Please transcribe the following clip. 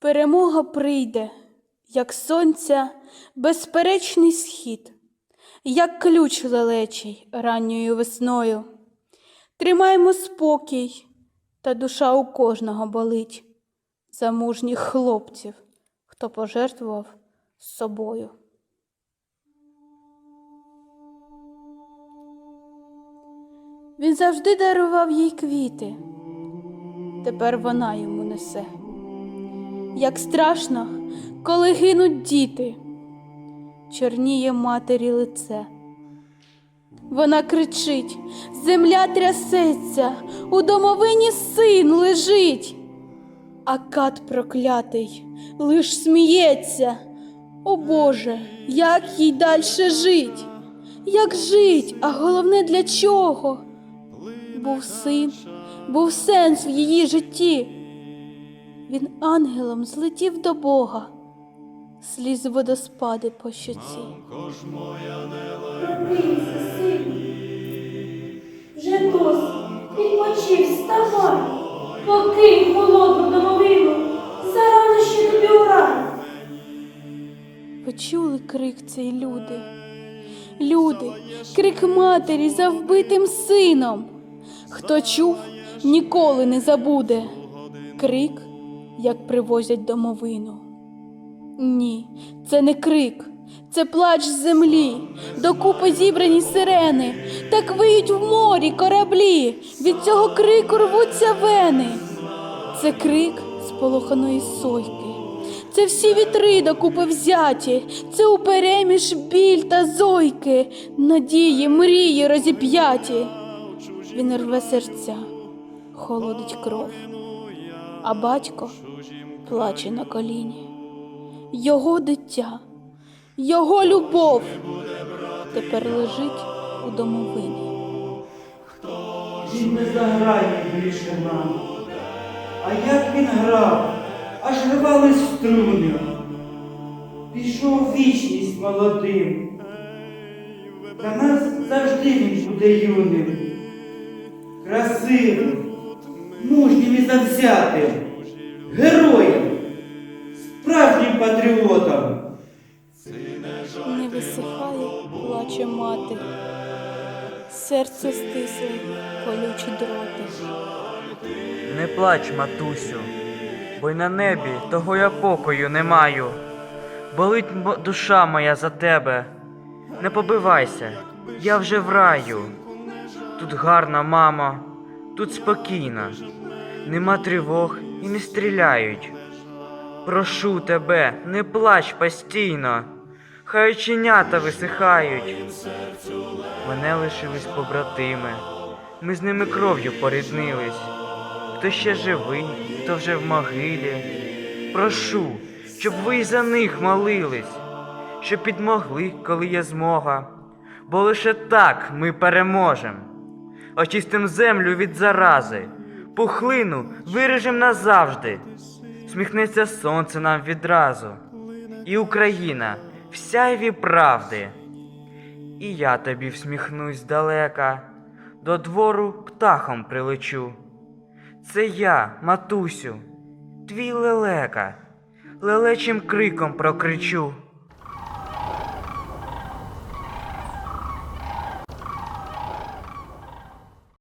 Перемога прийде, як сонця безперечний схід, як ключ лелечий ранньою весною. Тримаймо спокій, та душа у кожного болить за мужніх хлопців, хто пожертвував собою. Він завжди дарував їй квіти, тепер вона йому несе. Як страшно, коли гинуть діти, чорніє матері лице. Вона кричить, земля трясеться, у домовині син лежить, а кат проклятий лиш сміється. О Боже, як їй дальше жить? Як жить, а головне для чого? Був син, був сенс в її житті. Він ангелом злетів до Бога, сліз водоспади по щоці. Вже досить, відпочив, вставай, покинь холодну домовину, зарано ще тобі у рай. Почули крик цей люди. Люди, крик матері за вбитим сином. Хто чув, ніколи не забуде. Крик, як привозять домовину. Ні, це не крик, це плач з землі, докупи зібрані сирени, так виють в морі кораблі, від цього крику рвуться вени. Це крик сполоханої сойки. Це всі вітри докупи взяті, це упереміж біль та зойки, надії, мрії розіп'яті. Він рве серця, холодить кров, а батько плаче на коліні. Його дитя, його любов тепер лежить у домовині. Він не заграє більше нам. А як він грав, аж рвались струни. Пішов вічність молодим. Для нас завжди він буде юним, красивим, мужнім і завзятим, героєм, справжнім патріотом. Не висихає, плаче мати, серце стисле, колючі дроти. Не плач, матусю, бо й на небі того я покою не маю. Болить душа моя за тебе. Не побивайся, я вже в раю. Тут гарна мама, тут спокійно, нема тривог і не стріляють. Прошу тебе, не плач постійно, хай оченята висихають. Мене лишились побратими, ми з ними кров'ю поріднились. Хто ще живий, хто вже в могилі. Прошу, щоб ви й за них молились, щоб підмогли, коли є змога. Бо лише так ми переможем. Очистим землю від зарази, пухлину вирежем назавжди. Сміхнеться сонце нам відразу, і Україна в сяйві правди. І я тобі всміхнусь здалека, до двору птахом прилечу. Це я, матусю, твій лелека, лелечим криком прокричу.